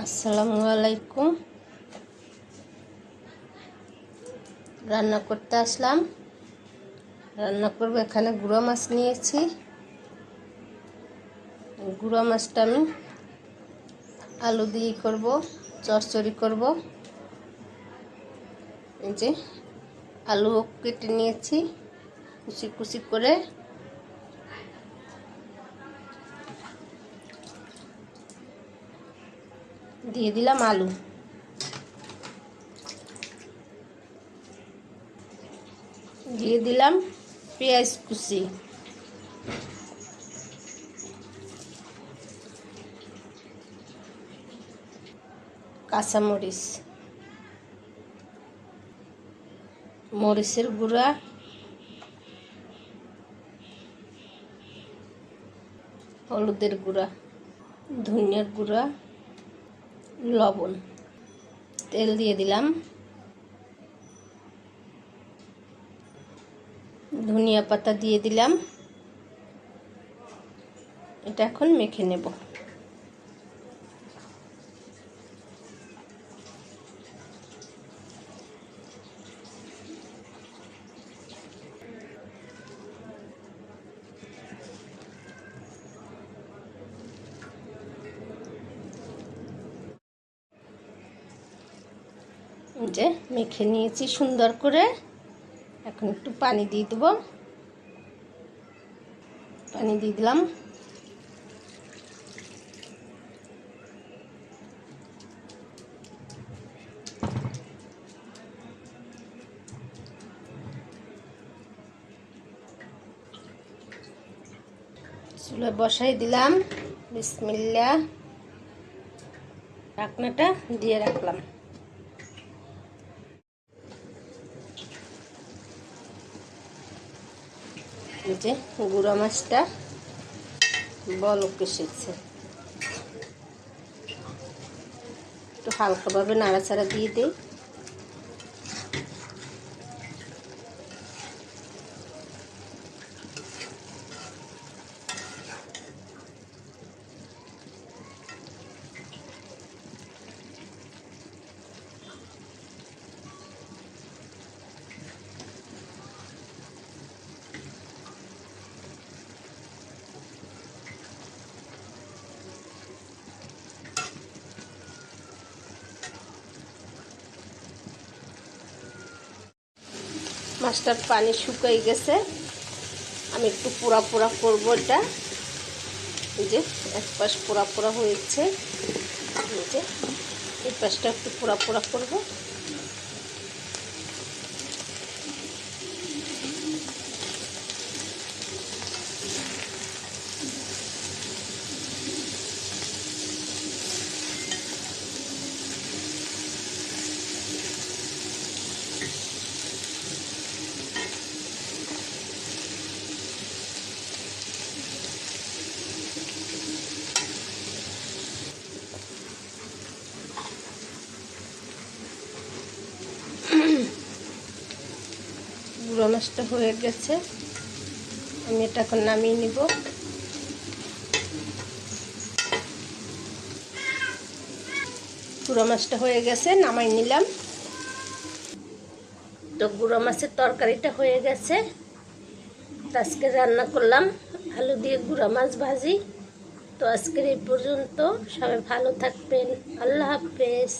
আসসালামু আলাইকুম রান্না করতে আসলাম। রান্না করব, এখানে গুঁড়ো মাছ নিয়েছি। গুঁড়ো মাছটা আমি আলু দিয়ে করব, চচ্চড়ি করব। এই যে আলু কেটে নিয়েছি, কুচি কুচি করে দিয়ে দিলাম আলু। দিয়ে দিলাম পেঁয়াজ কুচি। কাঁচামরিচ। মরিচের গুঁড়া। হলুদের গুঁড়া। ধনিয়ার গুঁড়া। লবণ। তেল দিয়ে দিলাম। ধনিয়া পাতা দিয়ে দিলাম। এটা এখন মেখে নেব। যে মেখে নিয়েছি সুন্দর করে। এখন একটু পানি দিয়ে দেবো। পানি দিয়ে দিলাম। চুলে বসাই দিলাম। বিসমিল্লা ঢাকনাটা দিয়ে রাখলাম। যে গুঁড়া মাছটা বলক এসেছে। একটু হালকাভাবে নাড়াচাড়া দিয়ে দিই। মাছটার পানি শুকাই গেছে। আমি একটু পোড়া পোড়া করব এটা। এই যে, এক পাশ পোড়া পোড়া হয়েছে। এই যে, এই পাশটা একটু পোড়া পোড়া করব। গুঁড়ো মাছটা হয়ে গেছে। আমি এটা এখন নামিয়ে নিব। গুঁড়ো মাছটা হয়ে গেছে, নামাই নিলাম। তো গুঁড়ো মাছের তরকারিটা হয়ে গেছে। আজকে রান্না করলাম আলু দিয়ে গুঁড়া মাছ ভাজি। তো আজকের এই পর্যন্ত সবাই ভালো থাকবেন। আল্লাহ হাফেজ।